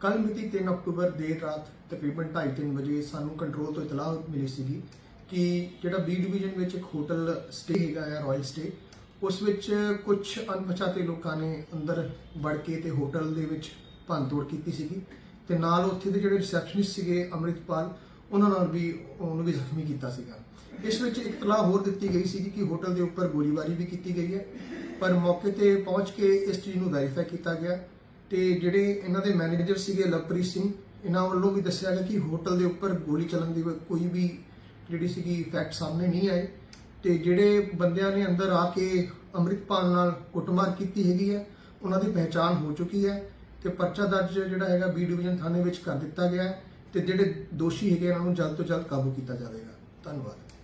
ਕੱਲ ਮਿਤੀ 3 ਅਕਤੂਬਰ ਦੇਰ ਰਾਤ ਤਕਰੀਬਨ 2:30 ਵਜੇ ਸਾਨੂੰ ਕੰਟਰੋਲ ਤੋਂ ਇਤਲਾਹ ਮਿਲੀ ਸੀਗੀ ਕਿ ਜਿਹੜਾ ਬੀ ਡਿਵੀਜ਼ਨ ਵਿੱਚ ਇੱਕ ਹੋਟਲ ਸਟੇ ਹੈਗਾ ਆ ਰਾਇਲ ਸਟੇ ਉਸ ਵਿੱਚ ਕੁਝ ਅਣਪਛਾਤੇ ਲੋਕਾਂ ਨੇ ਅੰਦਰ ਵੜ ਕੇ ਤੇ ਹੋਟਲ ਦੇ ਵਿੱਚ ਭੰਨ ਤੋੜ ਕੀਤੀ ਸੀਗੀ ਤੇ ਨਾਲ ਉੱਥੇ ਦੇ ਜਿਹੜੇ ਰਿਸੈਪਸ਼ਨਿਸਟ ਸੀਗੇ, ਅਮਰਿਤਪਾਲ ਉਹਨਾਂ ਨਾਲ ਵੀ ਉਹਨੂੰ ਵੀ ਜ਼ਖਮੀ ਕੀਤਾ ਸੀਗਾ। ਇਸ ਵਿੱਚ ਇੱਕ ਇਤਲਾਹ ਹੋਰ ਦਿੱਤੀ ਗਈ ਸੀ ਕਿ ਹੋਟਲ ਦੇ ਉੱਪਰ ਗੋਲੀਬਾਰੀ ਵੀ ਕੀਤੀ ਗਈ ਹੈ, ਪਰ ਮੌਕੇ ਤੇ ਪਹੁੰਚ ਕੇ ਇਸ ਚੀਜ਼ ਨੂੰ ਵੈਰੀਫਾਈ ਕੀਤਾ ਗਿਆ ਤੇ ਜਿਹੜੇ ਇਹਨਾਂ ਦੇ ਮੈਨੇਜਰ ਸੀਗੇ ਲਵਪ੍ਰੀਤ ਸਿੰਘ, ਇਹਨਾਂ ਵੱਲੋਂ ਵੀ ਦੱਸਿਆ ਗਿਆ ਕਿ ਹੋਟਲ ਦੇ ਉੱਪਰ ਗੋਲੀ ਚੱਲਣ ਦੀ ਕੋਈ ਵੀ ਜਿਹੜੀ ਸੀਗੀ ਫੈਕਟ ਸਾਹਮਣੇ ਨਹੀਂ ਆਏ ਤੇ ਜਿਹੜੇ ਬੰਦਿਆਂ ਨੇ ਅੰਦਰ ਆ ਕੇ ਅੰਮ੍ਰਿਤਪਾਲ ਨਾਲ ਕੁੱਟਮਾਰ ਕੀਤੀ ਹੈਗੀ ਹੈ, ਉਹਨਾਂ ਦੀ ਪਹਿਚਾਣ ਹੋ ਚੁੱਕੀ ਹੈ ਤੇ ਪਰਚਾ ਦਰਜ ਜਿਹੜਾ ਹੈਗਾ ਬੀ ਡਿਵੀਜ਼ਨ ਥਾਣੇ ਵਿੱਚ ਕਰ ਦਿੱਤਾ ਗਿਆ ਹੈ। ਤੇ ਜਿਹੜੇ ਦੋਸ਼ੀ ਹੈਗੇ ਉਹਨਾਂ ਨੂੰ ਜਲਦ ਤੋਂ ਜਲਦ ਕਾਬੂ ਕੀਤਾ ਜਾਵੇਗਾ। ਧੰਨਵਾਦ।